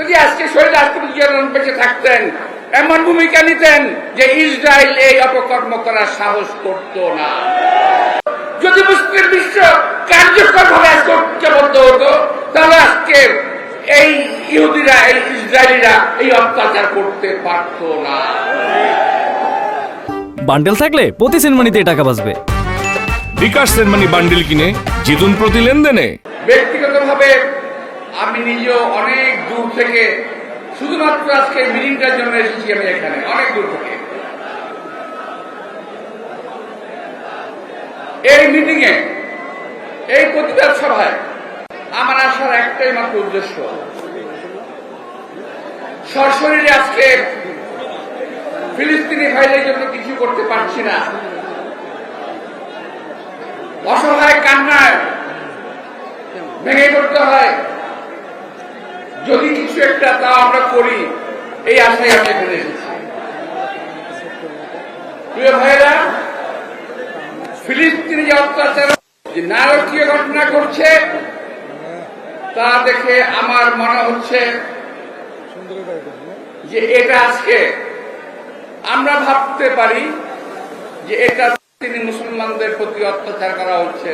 যদি আজকে শহীদ জিয়াউর বেঁচে থাকতেন এমন ভূমিকা নিতেন যে ইসরায়েল এই অপকর্ম করার সাহস করত না। যদি মুসলিম বিশ্ব কার্যকর ভাবে আজকে ঐক্যবদ্ধ হতো তাহলে আজকে এই ইহুদিরা এই ইসরায়েলিরা এই অত্যাচার করতে পারত না। বান্ডেল থাকলে প্রতি সেনমানিতে টাকা বাঁচবে। বিকাশ সেনমানি বান্ডিল কিনে জিতুন প্রতি লেনদেনে। ব্যক্তিগতভাবে আমি নিজেও অনেক দূর থেকে, শুধুমাত্র আজকে মিটিংটার জন্য এসেছি আমি এখানে, অনেক দূর থেকে। এই মিটিং এ, এই প্রতিবাদ সভায় আমার আসার একটাই মাত্র উদ্দেশ্য। সরাসরি আজকে ফিলিস্তিনি ভাইদের জন্য কিছু করতে পারছি না। অসহায় কান্নায় ভেঙে পড়তে হয়। যদি কিছু একটা তা আমরা করি এই আশায় আমি এখানে এসেছি। প্রিয় ভাইরা ফিলিস্তিনি যে অত্যাচার যে নারকীয় ঘটনা করছে তা দেখে আমার মনে হচ্ছে যে এটা আজকে আমরা ভাবতে পারি যে এটা তিনি মুসলমানদের প্রতি অত্যাচার করা হচ্ছে।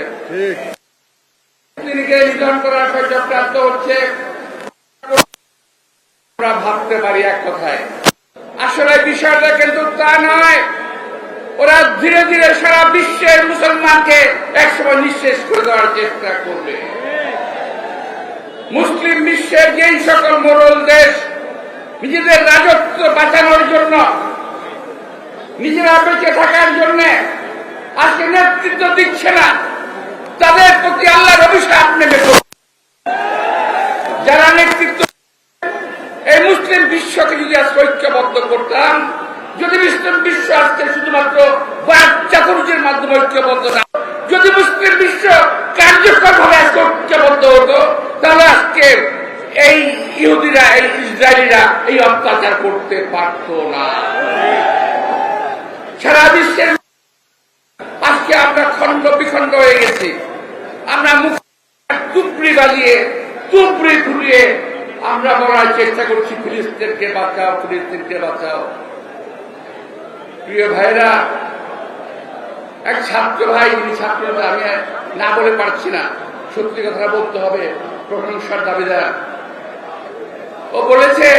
তিনিকে নিধন করার চক্রান্ত হচ্ছে? আমরা ভাবতে পারি এক কথায়। আসলে বিষয়টা কিন্তু তা নয়। ওরা ধীরে ধীরে সারা বিশ্বের মুসলমানকে একসময় নিঃশেষ করে দেওয়ার চেষ্টা করবে। মুসলিম বিশ্বের যেই সকল মোড়ল দেশ, নিজেদের রাজত্ব বাঁচানোর জন্য, নিজেরা বেঁচে থাকার জন্য আজকে নেতৃত্ব দিচ্ছে না, তাদের প্রতি আল্লাহর অভিশাপ পড়বে। যারা নেতৃত্ব মুসলিম বিশ্বকে যদি আজকে ঐক্যবদ্ধ করতাম, যদি মুসলিম বিশ্ব আজকে শুধুমাত্র চাতুর্যের মাধ্যমে ঐক্যবদ্ধ না, যদি মুসলিম বিশ্ব কার্যকর ভাবে আজকে ঐক্যবদ্ধ হতো, তাহলে আজকে এই ইহুদিরা, এই ইসরায়েলিরা এই অত্যাচার করতে পারত না। সারা বিশ্বের আজকে আমরা খণ্ড বিখণ্ড হয়ে গেছি। আমরা মুখ তুপড়ি বাজিয়ে তুপড়ি ঘুরিয়ে আমরা বলার চেষ্টা করছি ফিলিস্তিনকে বাঁচাও ফিলিস্তিনকে বাঁচাও। প্রিয় ভাইরা, এক ছাত্র ভাই, যিনি ছাত্র, আমি না বলে পারছি না, সত্যি কথা বলতে হবে প্রশংসার দাবিদার। ও বলেছে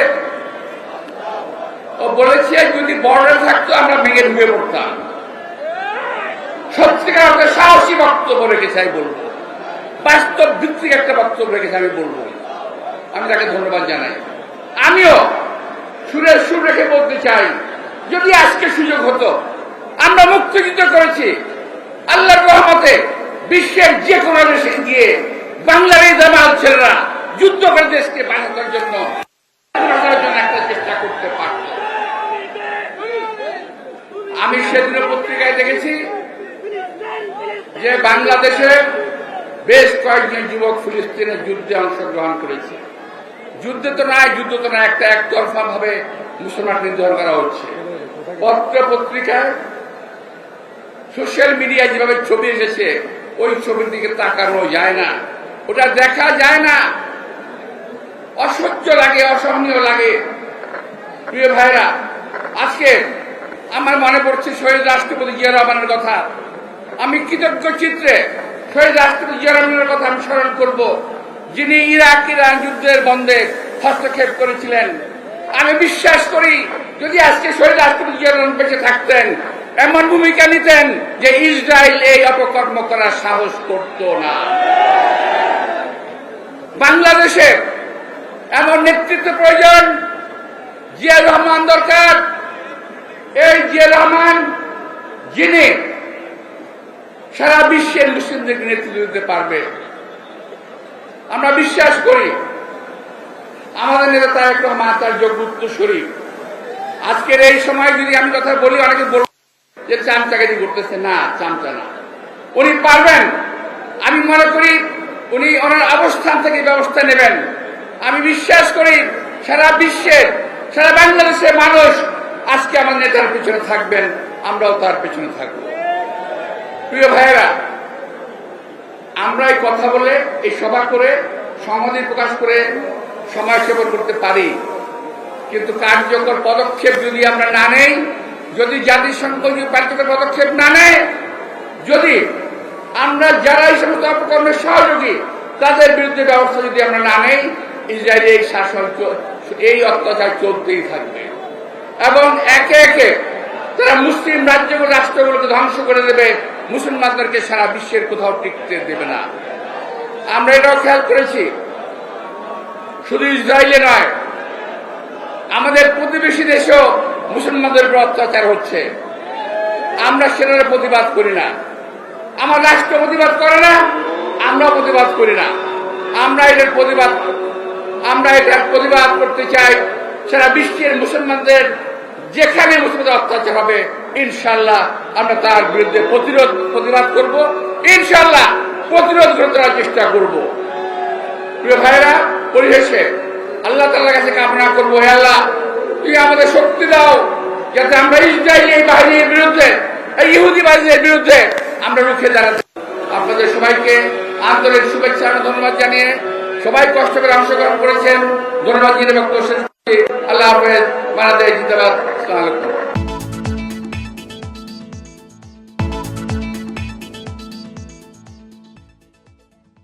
ও বলেছে, যদি বর্ডার থাকতো, আমরা ভেঙে ঢুকে পড়তাম। সত্যিকার সাহসী বক্তব্য রেখেছে, আমি বলব। বাস্তব ভিত্তিক একটা বক্তব্য রেখেছে, আমি বলব। আমি তাকে ধন্যবাদ জানাই। আমিও সুরের সুর রেখে বলতে চাই, যদি আজকে সুযোগ হতো, আমরা মুক্তিযুদ্ধ করেছি। আল্লাহর রহমতে বিশ্বের যে কোনো দেশে গিয়ে বাংলার এই দামাল ছেলেরা যুদ্ধ করে দেশকে বাঁচানোর জন্য আমি সেদিন পত্রিকায় দেখেছি যে বাংলাদেশে বেশ কয়েকজন যুবক ফিলিস্তিনের যুদ্ধে অংশগ্রহণ করেছে। যুদ্ধে তো নাই, যুদ্ধ তো না একটা একতরফা ভাবে মুসলমান নির্ধারণ করা হচ্ছে। পত্র পত্রিকায় সোশ্যাল মিডিয়ায় যেভাবে ছবি এসেছে, ওই ছবির দিকে তাকানো যায় না। ওটা দেখা যায় না। অসহ্য লাগে, অসহনীয় লাগে। প্রিয় ভাইরা, আজকে আমার মনে পড়ছে শহীদ রাষ্ট্রপতি জিয়া রহমানের কথা। আমি কৃতজ্ঞ চিত্রে শহীদ রাষ্ট্রপতি জিয়া রহমানের কথা আমি স্মরণ করব। যিনি ইরাক ইরান যুদ্ধের বন্ধে হস্তক্ষেপ করেছিলেন। আমি বিশ্বাস করি, যদি আজকে শহীদ রাষ্ট্রপতি জিয়া বেঁচে থাকতেন, এমন ভূমিকা নিতেন যে ইসরায়েল এই অপকর্ম করার সাহস করত না। বাংলাদেশে এমন নেতৃত্ব প্রয়োজন জিয়া রহমান দরকার। এই জিয়া রহমান, যিনি সারা বিশ্বের মুসলিমদেরকে নেতৃত্ব দিতে পারবে। আমরা বিশ্বাস করি। আমাদের নেতা তারেক রহমান তার যোগ্য উত্তরসূরি আজকের এই সময় যদি আমি কথা বলি, অনেকে বলব যে চামচাকারি করতেছে না, চামচা না। উনি পারবেন। আমি মনে করি উনি ওনার অবস্থান থেকে ব্যবস্থা নেবেন। আমি বিশ্বাস করি সারা বিশ্বের সারা বাংলাদেশের মানুষ আজকে আমার নেতার পিছনে থাকবেন। আমরাও তার পিছনে থাকব। প্রিয় ভাইয়েরা আমরা এই কথা বলে এই সভা করে সমাধি প্রকাশ করে সময় সেবন করতে পারি। কিন্তু কার্যকর পদক্ষেপ যদি আমরা না নেই, যদি জাতিসংঘ যদি কার্যকর পদক্ষেপ না নেয়, যদি আমরা যারা এই সমস্ত অপকর্মের সহযোগী, তাদের বিরুদ্ধে ব্যবস্থা যদি আমরা না নেই ইসরায়েলি এই শাসন এই অত্যাচার চলতেই থাকবে। এবং একে একে তারা মুসলিম রাজ্যগুলো, রাষ্ট্রগুলোকে ধ্বংস করে দেবে। মুসলমানদেরকে সারা বিশ্বের কোথাও টিকতে দেবে না। আমরা এটাও খেয়াল করেছি। শুধু ইসরায়েলে নয়, আমাদের প্রতিবেশী দেশেও মুসলমানদের উপর অত্যাচার হচ্ছে। আমরা সেটার প্রতিবাদ করি না। আমার রাষ্ট্র প্রতিবাদ করে না আমরা প্রতিবাদ করি না। আমরা এটার প্রতিবাদ, আমরা এটার প্রতিবাদ করতে চাই, সারা বিশ্বের মুসলমানদের যেখানে মুসলমানদের অত্যাচার হবে ইনশাল্লাহ আমরা তার বিরুদ্ধে প্রতিরোধ, প্রতিবাদ করব। ইনশাল্লাহ প্রতিরোধ করার চেষ্টা করব। প্রিয় ভাইরা পরিবেশে আল্লাহ তাল্লাহ কাছে কামনা করব, হে আল্লাহ তুই আমাদের শক্তি দাও, যাতে আমরা ইসরায়েলি এই বাহিনীর বিরুদ্ধে, এই ইহুদি বাহিনীর বিরুদ্ধে আমরা রুখে দাঁড়াতে আপনাদের সবাইকে আন্তরিক শুভেচ্ছা এবং ধন্যবাদ জানিয়ে সবাই কষ্ট করে অংশগ্রহণ করেছেন। ধন্যবাদ জানিয়ে বক্তব্য শেষ আল্লাহ হাফেজ। বাংলাদেশ জিন্দাবাদ।